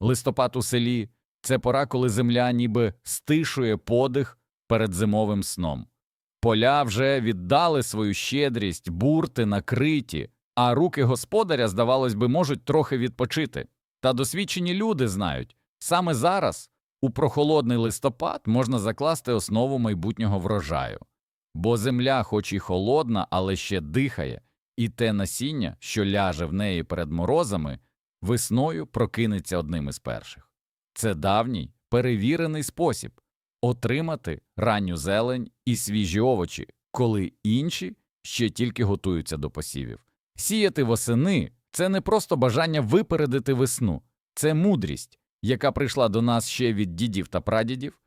Листопад у селі це пора, коли земля ніби стишує подих перед зимовим сном. Поля вже віддали свою щедрість, бурти накриті, а руки господаря, здавалось би, можуть трохи відпочити. Та досвідчені люди знають, саме зараз, у прохолодний листопад, можна закласти основу майбутнього врожаю. Бо земля, хоч і холодна, але ще дихає, і те насіння, що ляже в неї перед морозами, весною прокинеться одним із перших. Це давній, перевірений спосіб отримати ранню зелень і свіжі овочі, коли інші ще тільки готуються до посівів. Сіяти восени це не просто бажання випередити весну, це мудрість, яка прийшла до нас ще від дідів та прадідів.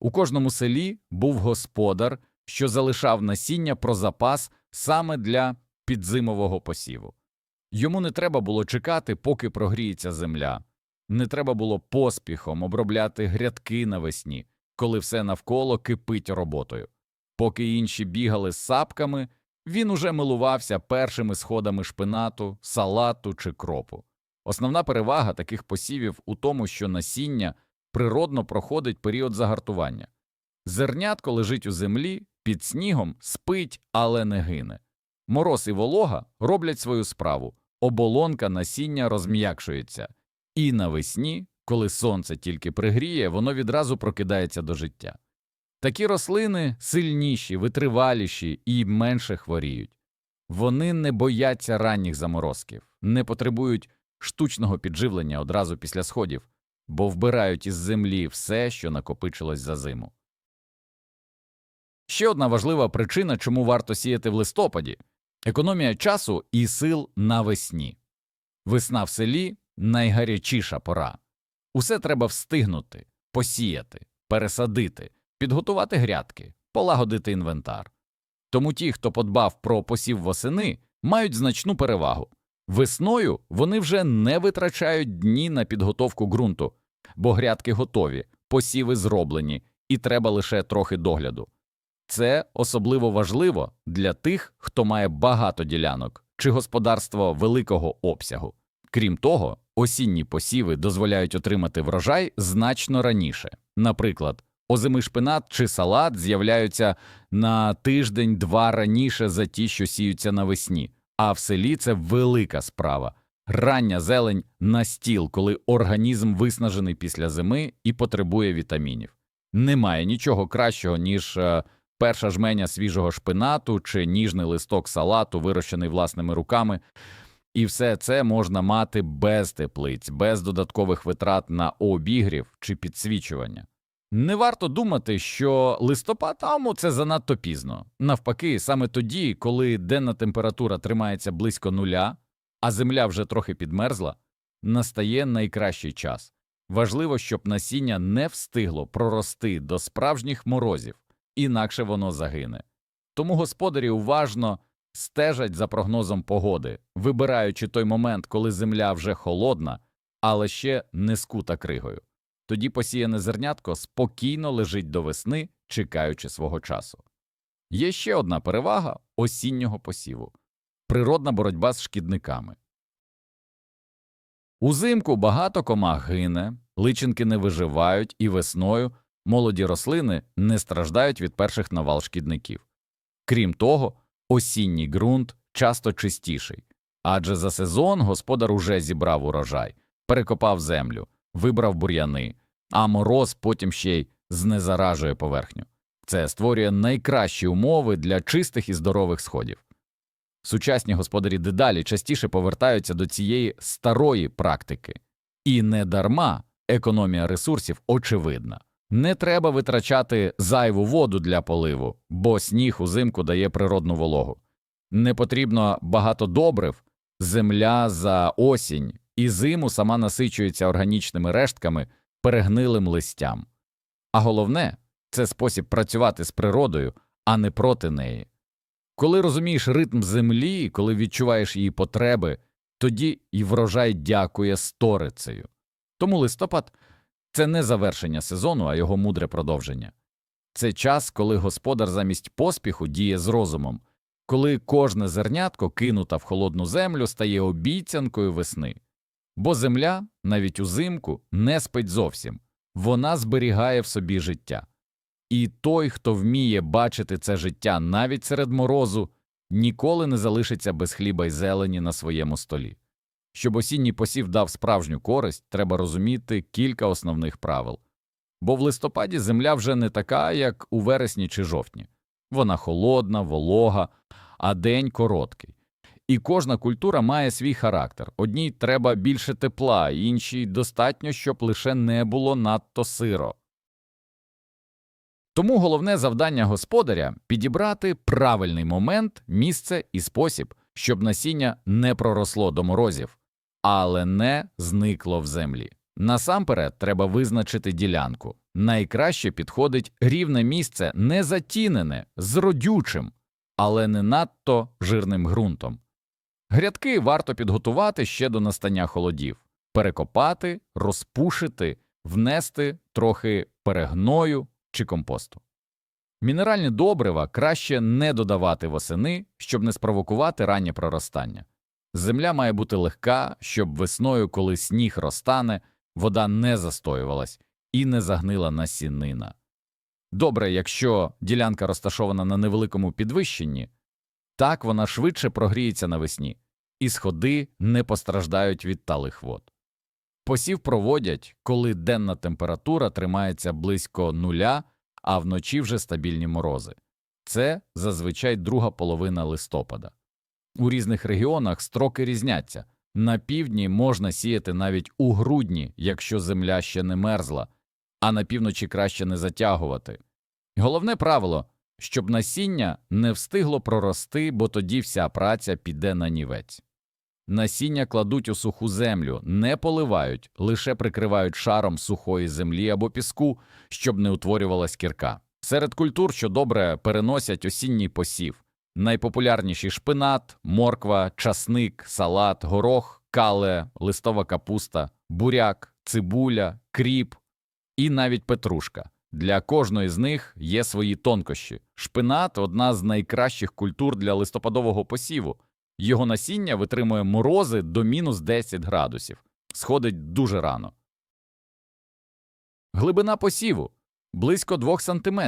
У кожному селі був господар, що залишав насіння про запас саме для підзимового посіву. Йому не треба було чекати, поки прогріється земля, не треба було поспіхом обробляти грядки навесні, коли все навколо кипить роботою. Поки інші бігали з сапками, він уже милувався першими сходами шпинату, салату чи кропу. Основна перевага таких посівів у тому, що насіння природно проходить період загартування. Зернятко лежить у землі, під снігом, спить, але не гине. Мороз і волога роблять свою справу, оболонка насіння розм'якшується, і навесні, коли сонце тільки пригріє, воно відразу прокидається до життя. Такі рослини сильніші, витриваліші і менше хворіють. Вони не бояться ранніх заморозків, не потребують штучного підживлення одразу після сходів, бо вбирають із землі все, що накопичилось за зиму. Ще одна важлива причина, чому варто сіяти в листопаді економія часу і сил навесні. Весна в селі найгарячіша пора. Усе треба встигнути, посіяти, пересадити, підготувати грядки, полагодити інвентар. Тому ті, хто подбав про посів восени, мають значну перевагу. Весною вони вже не витрачають дні на підготовку ґрунту, бо грядки готові, посіви зроблені, і треба лише трохи догляду. Це особливо важливо для тих, хто має багато ділянок чи господарство великого обсягу. Крім того, осінні посіви дозволяють отримати врожай значно раніше. Наприклад, озимий шпинат чи салат з'являються на тиждень-два раніше за ті, що сіються навесні, а в селі це велика справа. Рання зелень на стіл, коли організм виснажений після зими і потребує вітамінів. Немає нічого кращого, ніж е, перша жменя свіжого шпинату чи ніжний листок салату, вирощений власними руками. І все це можна мати без теплиць, без додаткових витрат на обігрів чи підсвічування. Не варто думати, що листопад тому це занадто пізно. Навпаки, саме тоді, коли денна температура тримається близько нуля, а земля вже трохи підмерзла, настає найкращий час. Важливо, щоб насіння не встигло прорости до справжніх морозів, інакше воно загине. Тому господарі уважно стежать за прогнозом погоди, вибираючи той момент, коли земля вже холодна, але ще не скута кригою. Тоді посіяне зернятко спокійно лежить до весни, чекаючи свого часу. Є ще одна перевага осіннього посіву природна боротьба з шкідниками. Узимку багато комах гине, личинки не виживають, і весною молоді рослини не страждають від перших навал шкідників. Крім того, осінній ґрунт часто чистіший, адже за сезон господар уже зібрав урожай, перекопав землю, вибрав бур'яни, а мороз потім ще й знезаражує поверхню. Це створює найкращі умови для чистих і здорових сходів. Сучасні господарі дедалі частіше повертаються до цієї старої практики, і не дарма економія ресурсів очевидна. Не треба витрачати зайву воду для поливу, бо сніг узимку дає природну вологу. Не потрібно багато добрив, земля за осінь і зиму сама насичується органічними рештками, перегнилим листям. А головне це спосіб працювати з природою, а не проти неї. Коли розумієш ритм землі, коли відчуваєш її потреби, тоді і врожай дякує сторицею. Тому листопад це не завершення сезону, а його мудре продовження. Це час, коли господар замість поспіху діє з розумом, коли кожне зернятко, кинута в холодну землю, стає обіцянкою весни. Бо земля, навіть узимку, не спить зовсім, вона зберігає в собі життя. І той, хто вміє бачити це життя навіть серед морозу, ніколи не залишиться без хліба й зелені на своєму столі. Щоб осінній посів дав справжню користь, треба розуміти кілька основних правил. Бо в листопаді земля вже не така, як у вересні чи жовтні. Вона холодна, волога, а день короткий. І кожна культура має свій характер. Одній треба більше тепла, іншій достатньо, щоб лише не було надто сиро. Тому головне завдання господаря підібрати правильний момент, місце і спосіб, щоб насіння не проросло до морозів, але не зникло в землі. Насамперед треба визначити ділянку. Найкраще підходить рівне місце, не затінене, з родючим, але не надто жирним ґрунтом. Грядки варто підготувати ще до настання холодів, перекопати, розпушити, внести трохи перегною чи компосту. Мінеральні добрива краще не додавати восени, щоб не спровокувати раннє проростання. Земля має бути легка, щоб весною, коли сніг розтане, вода не застоювалась і не загнила насінина. Добре, якщо ділянка розташована на невеликому підвищенні, так вона швидше прогріється навесні, і сходи не постраждають від талих вод. Посів проводять, коли денна температура тримається близько нуля, а вночі вже стабільні морози. Це зазвичай друга половина листопада. У різних регіонах строки різняться. На півдні можна сіяти навіть у грудні, якщо земля ще не мерзла, а на півночі краще не затягувати. Головне правило, щоб насіння не встигло прорости, бо тоді вся праця піде на нівець. Насіння кладуть у суху землю, не поливають, лише прикривають шаром сухої землі або піску, щоб не утворювалась кірка. Серед культур, що добре переносять осінній посів, найпопулярніші шпинат, морква, часник, салат, горох, кале, листова капуста, буряк, цибуля, кріп і навіть петрушка. Для кожної з них є свої тонкощі. Шпинат одна з найкращих культур для листопадового посіву. Його насіння витримує морози до мінус 10 градусів, сходить дуже рано. Глибина посіву близько 2 см.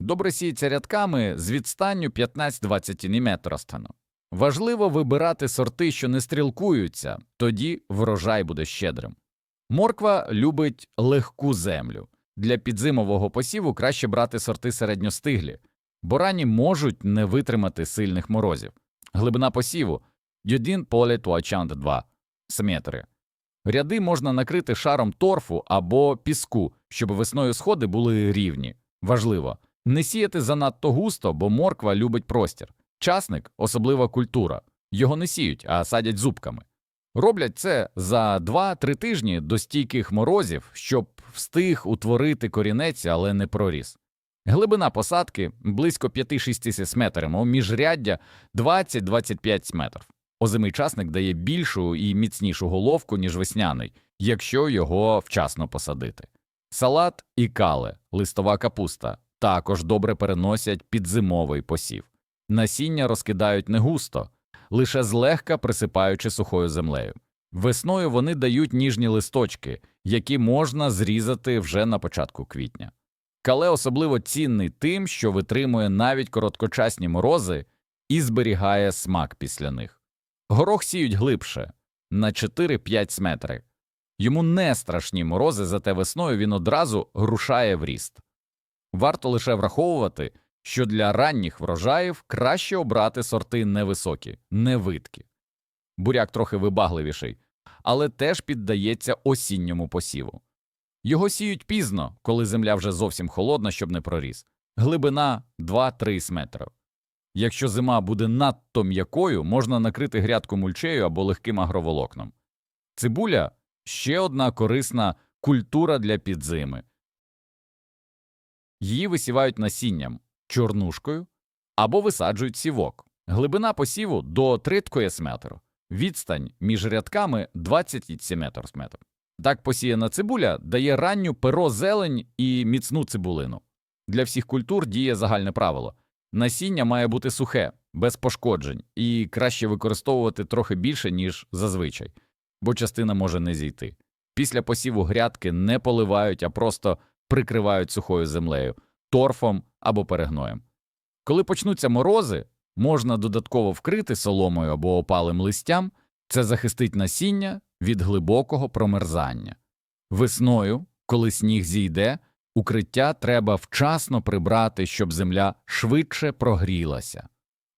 Добре сіється рядками з відстанню 15-20 мм розтану. Важливо вибирати сорти, що не стрілкуються, тоді врожай буде щедрим. Морква любить легку землю. Для підзимового посіву краще брати сорти середньостиглі, бо рані можуть не витримати сильних морозів. Глибина посіву 1 поле туачант 2 сметри. Ряди можна накрити шаром торфу або піску, щоб весною сходи були рівні. Важливо не сіяти занадто густо, бо морква любить простір. Часник особлива культура. Його не сіють, а садять зубками. Роблять це за 2-3 тижні до стійких морозів, щоб встиг утворити корінець, але не проріс. Глибина посадки близько 5-6 см, міжряддя 20-25 метрів. Озимий часник дає більшу і міцнішу головку, ніж весняний, якщо його вчасно посадити. Салат і кале, листова капуста також добре переносять підзимовий посів. Насіння розкидають не густо, лише злегка присипаючи сухою землею. Весною вони дають ніжні листочки, які можна зрізати вже на початку квітня. Кале особливо цінний тим, що витримує навіть короткочасні морози і зберігає смак після них. Горох сіють глибше на 4-5 метри. Йому не страшні морози, зате весною він одразу рушає в ріст. Варто лише враховувати, що для ранніх врожаїв краще обрати сорти невисокі, невидкі. Буряк трохи вибагливіший, але теж піддається осінньому посіву. Його сіють пізно, коли земля вже зовсім холодна, щоб не проріс. Глибина 2-3 метри. Якщо зима буде надто м'якою, можна накрити грядку мульчею або легким агроволокном. Цибуля ще одна корисна культура для підзими. Її висівають насінням, чорнушкою або висаджують сівок. Глибина посіву до 3 метрів. Відстань між рядками 20 метрів. Так посіяна цибуля дає ранню перо зелень і міцну цибулину. Для всіх культур діє загальне правило. Насіння має бути сухе, без пошкоджень, і краще використовувати трохи більше, ніж зазвичай. бо частина може не зійти. Після посіву грядки не поливають, а просто прикривають сухою землею, торфом або перегноєм. Коли почнуться морози, можна додатково вкрити соломою або опалим листям, це захистить насіння від глибокого промерзання. Весною, коли сніг зійде, укриття треба вчасно прибрати, щоб земля швидше прогрілася.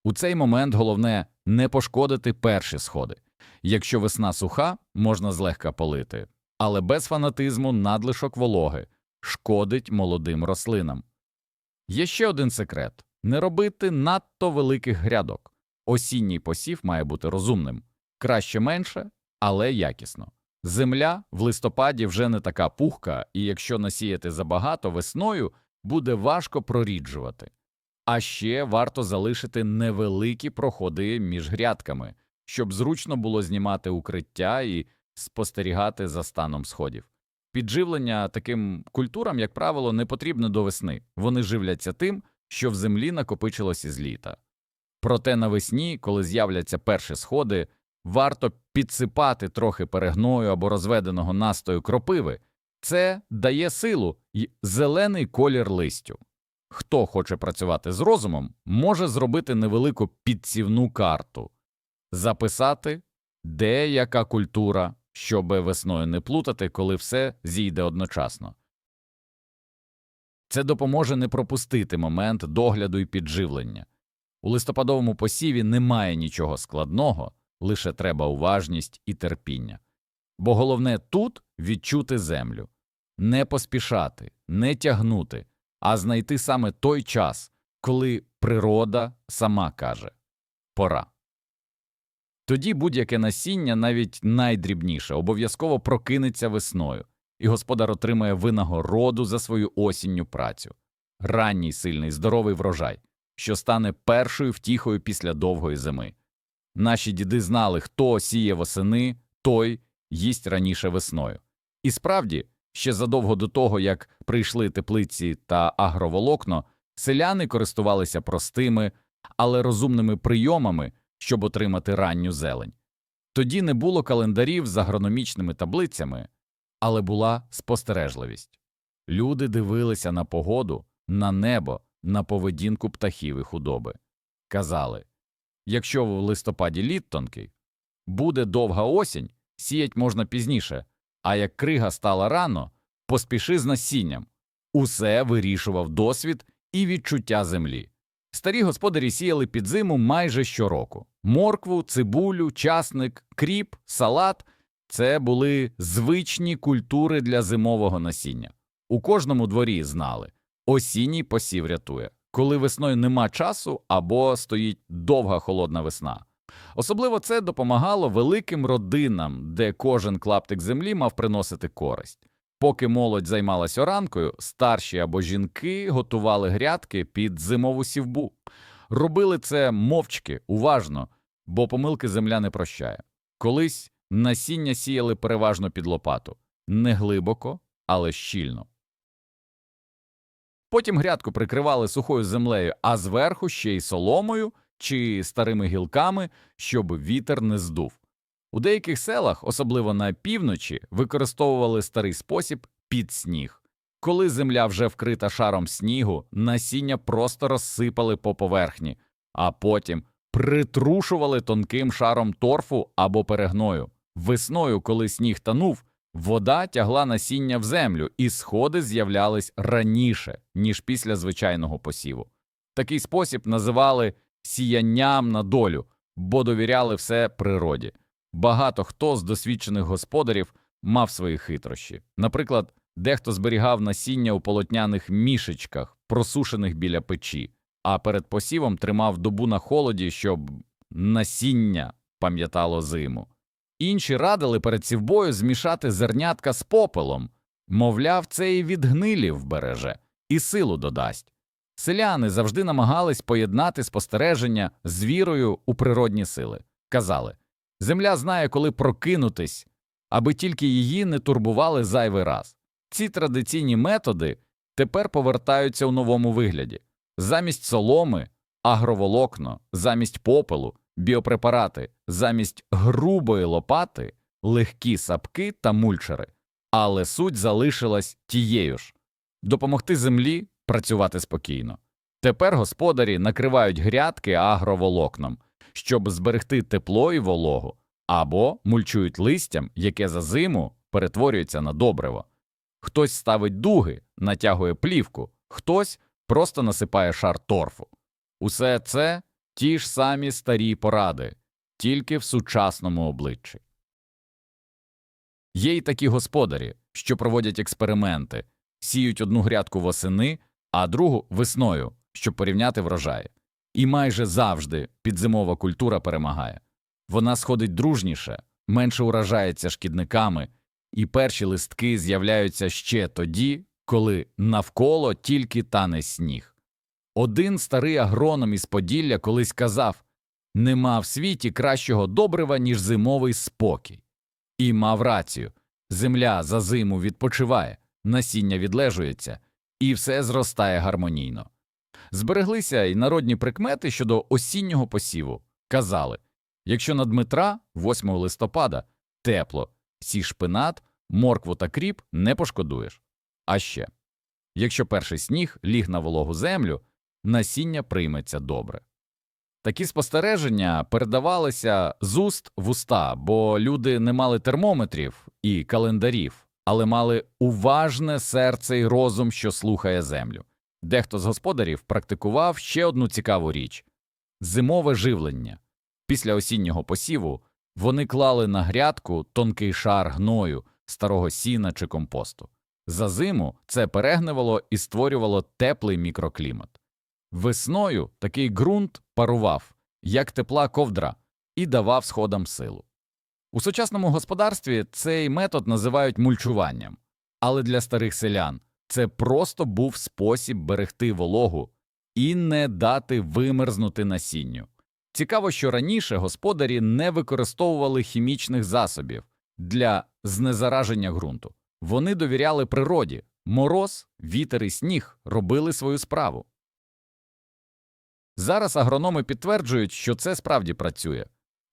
У цей момент головне не пошкодити перші сходи. Якщо весна суха, можна злегка полити, але без фанатизму надлишок вологи шкодить молодим рослинам. Є ще один секрет не робити надто великих грядок. Осінній посів має бути розумним, краще менше, але якісно. Земля в листопаді вже не така пухка, і якщо насіяти забагато весною, буде важко проріджувати. А ще варто залишити невеликі проходи між грядками, щоб зручно було знімати укриття і спостерігати за станом сходів. Підживлення таким культурам, як правило, не потрібно до весни. Вони живляться тим, що в землі накопичилось із літа. Проте навесні, коли з'являться перші сходи, варто підсипати трохи перегною або розведеного настою кропиви. Це дає силу і зелений колір листю. Хто хоче працювати з розумом, може зробити невелику підсівну карту, записати, де яка культура, щоб весною не плутати, коли все зійде одночасно. Це допоможе не пропустити момент догляду і підживлення. У листопадовому посіві немає нічого складного, лише треба уважність і терпіння. Бо головне тут відчути землю, не поспішати, не тягнути, а знайти саме той час, коли природа сама каже пора. Тоді будь-яке насіння, навіть найдрібніше, обов'язково прокинеться весною, і господар отримає винагороду за свою осінню працю ранній сильний здоровий врожай, що стане першою втіхою після довгої зими. Наші діди знали, хто сіє восени, той їсть раніше весною. І справді, ще задовго до того, як прийшли теплиці та агроволокно, селяни користувалися простими, але розумними прийомами, щоб отримати ранню зелень. Тоді не було календарів з агрономічними таблицями, але була спостережливість. Люди дивилися на погоду, на небо, на поведінку птахів і худоби. Казали якщо в листопаді лід тонкий, буде довга осінь, сіять можна пізніше, а як крига стала рано, поспіши з насінням. Усе вирішував досвід і відчуття землі. Старі господарі сіяли під зиму майже щороку моркву, цибулю, часник, кріп, салат це були звичні культури для зимового насіння. У кожному дворі знали осінній посів рятує, коли весною нема часу або стоїть довга холодна весна. Особливо це допомагало великим родинам, де кожен клаптик землі мав приносити користь. Поки молодь займалась оранкою, старші або жінки готували грядки під зимову сівбу. Робили це мовчки, уважно, бо помилки земля не прощає. Колись насіння сіяли переважно під лопату, не глибоко, але щільно. Потім грядку прикривали сухою землею, а зверху ще й соломою чи старими гілками, щоб вітер не здув. У деяких селах, особливо на півночі, використовували старий спосіб під сніг. Коли земля вже вкрита шаром снігу, насіння просто розсипали по поверхні, а потім притрушували тонким шаром торфу або перегною. Весною, коли сніг танув, вода тягла насіння в землю, і сходи з'являлись раніше, ніж після звичайного посіву. Такий спосіб називали сіянням на долю, бо довіряли все природі. Багато хто з досвідчених господарів мав свої хитрощі. Наприклад, дехто зберігав насіння у полотняних мішечках, просушених біля печі, а перед посівом тримав добу на холоді, щоб насіння пам'ятало зиму. Інші радили перед сівбою змішати зернятка з попелом, мовляв, це і від гнилів вбереже, і силу додасть. Селяни завжди намагались поєднати спостереження з вірою у природні сили. Казали Земля знає, коли прокинутись, аби тільки її не турбували зайвий раз. Ці традиційні методи тепер повертаються у новому вигляді замість соломи, агроволокно, замість попелу, біопрепарати, замість грубої лопати легкі сапки та мульчери, але суть залишилась тією ж допомогти землі працювати спокійно. Тепер господарі накривають грядки агроволокном, щоб зберегти тепло і вологу, або мульчують листям, яке за зиму перетворюється на добриво. Хтось ставить дуги, натягує плівку, хтось просто насипає шар торфу. Усе це ті ж самі старі поради, тільки в сучасному обличчі. Є й такі господарі, що проводять експерименти, сіють одну грядку восени, а другу весною, щоб порівняти врожаї. І майже завжди підзимова культура перемагає. Вона сходить дружніше, менше уражається шкідниками, і перші листки з'являються ще тоді, коли навколо тільки тане сніг. Один старий агроном із Поділля колись казав нема в світі кращого добрива, ніж зимовий спокій. І мав рацію земля за зиму відпочиває, насіння відлежується, і все зростає гармонійно. Збереглися й народні прикмети щодо осіннього посіву. Казали якщо на Дмитра 8 листопада тепло, сій шпинат, моркву та кріп не пошкодуєш. А ще якщо перший сніг ліг на вологу землю, насіння прийметься добре. Такі спостереження передавалися з уст в уста, бо люди не мали термометрів і календарів, але мали уважне серце і розум, що слухає землю. Дехто з господарів практикував ще одну цікаву річ зимове живлення. Після осіннього посіву вони клали на грядку тонкий шар гною, старого сіна чи компосту. За зиму це перегнивало і створювало теплий мікроклімат. Весною такий ґрунт парував, як тепла ковдра, і давав сходам силу. У сучасному господарстві цей метод називають мульчуванням, але для старих селян це просто був спосіб берегти вологу і не дати вимерзнути насінню. Цікаво, що раніше господарі не використовували хімічних засобів для знезараження ґрунту. Вони довіряли природі, мороз, вітер і сніг робили свою справу. Зараз агрономи підтверджують, що це справді працює.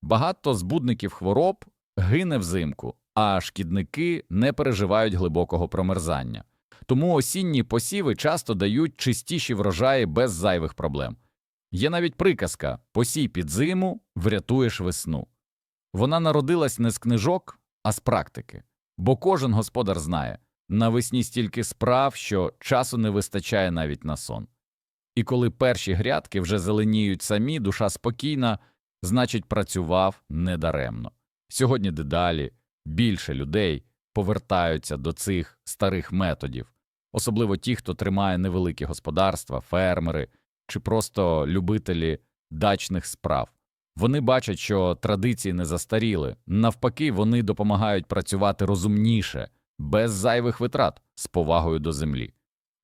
Багато збудників хвороб гине взимку, а шкідники не переживають глибокого промерзання. Тому осінні посіви часто дають чистіші врожаї без зайвих проблем. Є навіть приказка посій під зиму, врятуєш весну. Вона народилась не з книжок, а з практики, бо кожен господар знає навесні стільки справ, що часу не вистачає навіть на сон. І коли перші грядки вже зеленіють самі, душа спокійна, значить, працював недаремно. Сьогодні дедалі більше людей повертаються до цих старих методів, особливо ті, хто тримає невеликі господарства, фермери чи просто любителі дачних справ. Вони бачать, що традиції не застаріли, навпаки, вони допомагають працювати розумніше, без зайвих витрат, з повагою до землі.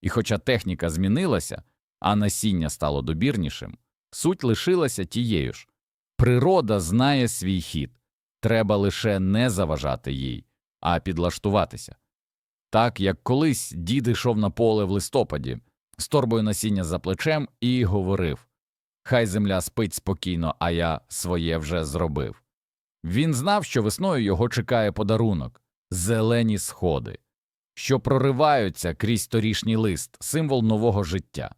І хоча техніка змінилася, а насіння стало добірнішим, суть лишилася тією ж природа знає свій хід, треба лише не заважати їй, а підлаштуватися. Так як колись дід йшов на поле в листопаді, з торбою насіння за плечем і говорив Хай земля спить спокійно, а я своє вже зробив. Він знав, що весною його чекає подарунок зелені сходи, що прориваються крізь торішній лист, символ нового життя.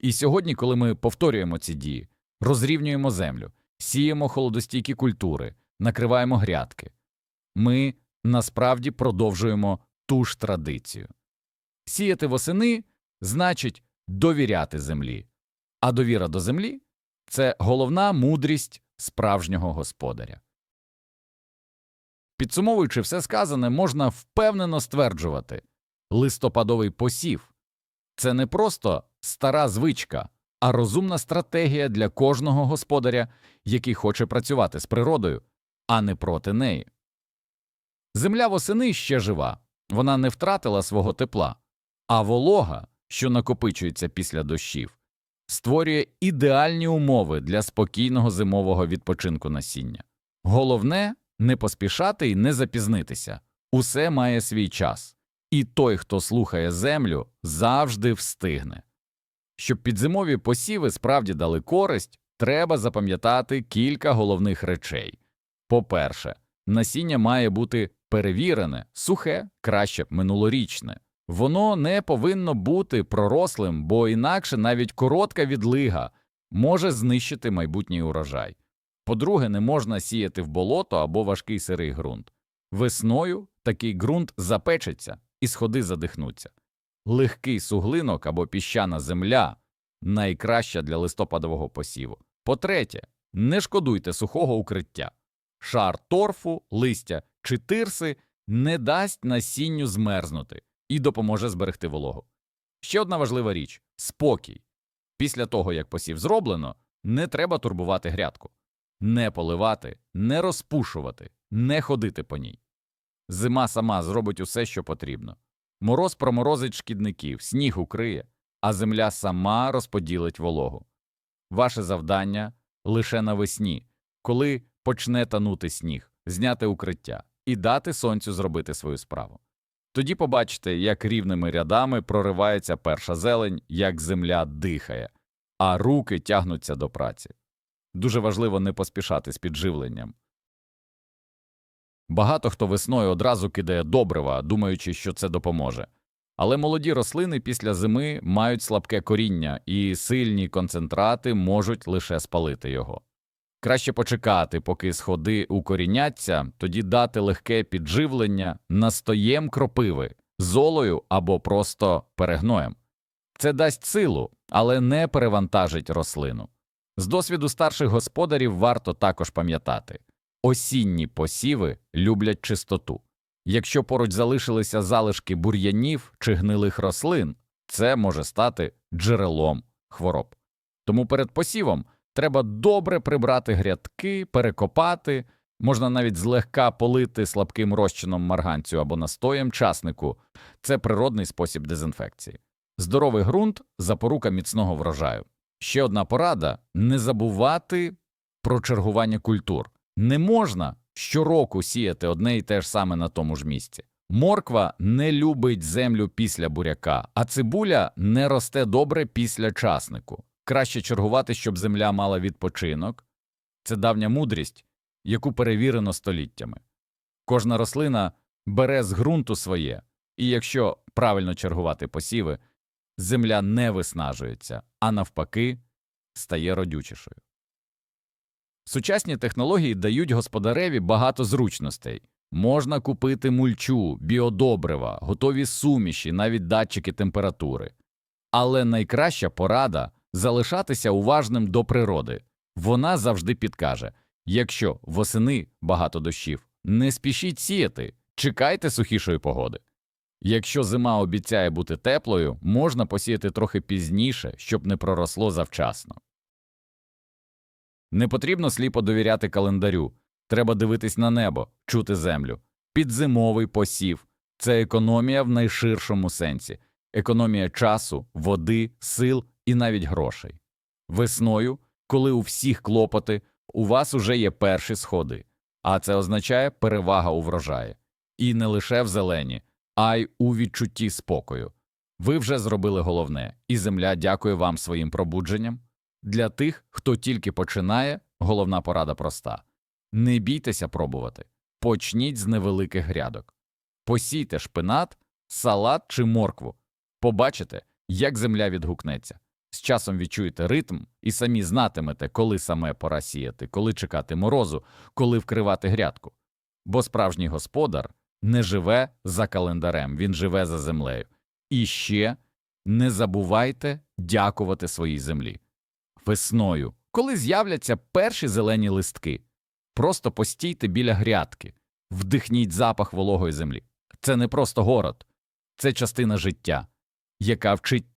І сьогодні, коли ми повторюємо ці дії, розрівнюємо землю, сіємо холодостійкі культури, накриваємо грядки, ми насправді продовжуємо ту ж традицію. Сіяти восени значить довіряти землі, а довіра до землі це головна мудрість справжнього господаря. Підсумовуючи все сказане, можна впевнено стверджувати листопадовий посів це не просто стара звичка, а розумна стратегія для кожного господаря, який хоче працювати з природою, а не проти неї. Земля восени ще жива, вона не втратила свого тепла, а волога, що накопичується після дощів, створює ідеальні умови для спокійного зимового відпочинку насіння. Головне не поспішати і не запізнитися усе має свій час, і той, хто слухає землю, завжди встигне. Щоб підзимові посіви справді дали користь, треба запам'ятати кілька головних речей. По перше, насіння має бути перевірене, сухе, краще минулорічне. Воно не повинно бути пророслим, бо інакше навіть коротка відлига може знищити майбутній урожай. По-друге, не можна сіяти в болото або важкий сирий ґрунт. Весною такий ґрунт запечеться і сходи задихнуться. Легкий суглинок або піщана земля найкраща для листопадового посіву. По-третє, не шкодуйте сухого укриття. Шар торфу, листя чи тирси не дасть насінню змерзнути і допоможе зберегти вологу. Ще одна важлива річ спокій. Після того, як посів зроблено, не треба турбувати грядку, не поливати, не розпушувати, не ходити по ній. Зима сама зробить усе, що потрібно. Мороз проморозить шкідників, сніг укриє, а земля сама розподілить вологу. Ваше завдання лише навесні, коли почне танути сніг, зняти укриття і дати сонцю зробити свою справу. Тоді побачите, як рівними рядами проривається перша зелень, як земля дихає, а руки тягнуться до праці. Дуже важливо не поспішати з підживленням. Багато хто весною одразу кидає добрива, думаючи, що це допоможе. Але молоді рослини після зими мають слабке коріння, і сильні концентрати можуть лише спалити його. Краще почекати, поки сходи укоріняться, тоді дати легке підживлення настоєм кропиви, золою або просто перегноєм. Це дасть силу, але не перевантажить рослину. З досвіду старших господарів варто також пам'ятати осінні посіви люблять чистоту. Якщо поруч залишилися залишки бур'янів чи гнилих рослин, це може стати джерелом хвороб. Тому перед посівом треба добре прибрати грядки, перекопати, можна навіть злегка полити слабким розчином марганцю або настоєм часнику це природний спосіб дезінфекції. Здоровий ґрунт запорука міцного врожаю. Ще одна порада не забувати про чергування культур. Не можна щороку сіяти одне і те ж саме на тому ж місці. Морква не любить землю після буряка, а цибуля не росте добре після часнику. Краще чергувати, щоб земля мала відпочинок. Це давня мудрість, яку перевірено століттями. Кожна рослина бере з ґрунту своє, і якщо правильно чергувати посіви, земля не виснажується, а навпаки, стає родючішою. Сучасні технології дають господареві багато зручностей. Можна купити мульчу, біодобрива, готові суміші, навіть датчики температури. Але найкраща порада залишатися уважним до природи. Вона завжди підкаже якщо восени багато дощів, не спішіть сіяти, чекайте сухішої погоди. Якщо зима обіцяє бути теплою, можна посіяти трохи пізніше, щоб не проросло завчасно. Не потрібно сліпо довіряти календарю, треба дивитись на небо, чути землю. Підзимовий посів це економія в найширшому сенсі, економія часу, води, сил і навіть грошей. Весною, коли у всіх клопоти, у вас уже є перші сходи, а це означає перевага у врожаї. І не лише в зелені, а й у відчутті спокою. Ви вже зробили головне, і земля дякує вам своїм пробудженням. Для тих, хто тільки починає, головна порада проста не бійтеся пробувати, почніть з невеликих грядок. Посійте шпинат, салат чи моркву, побачите, як земля відгукнеться. З часом відчуєте ритм і самі знатимете, коли саме пора сіяти, коли чекати морозу, коли вкривати грядку. Бо справжній господар не живе за календарем, він живе за землею. І ще не забувайте дякувати своїй землі. Весною, коли з'являться перші зелені листки, просто постійте біля грядки, вдихніть запах вологої землі. Це не просто город, це частина життя, яка вчить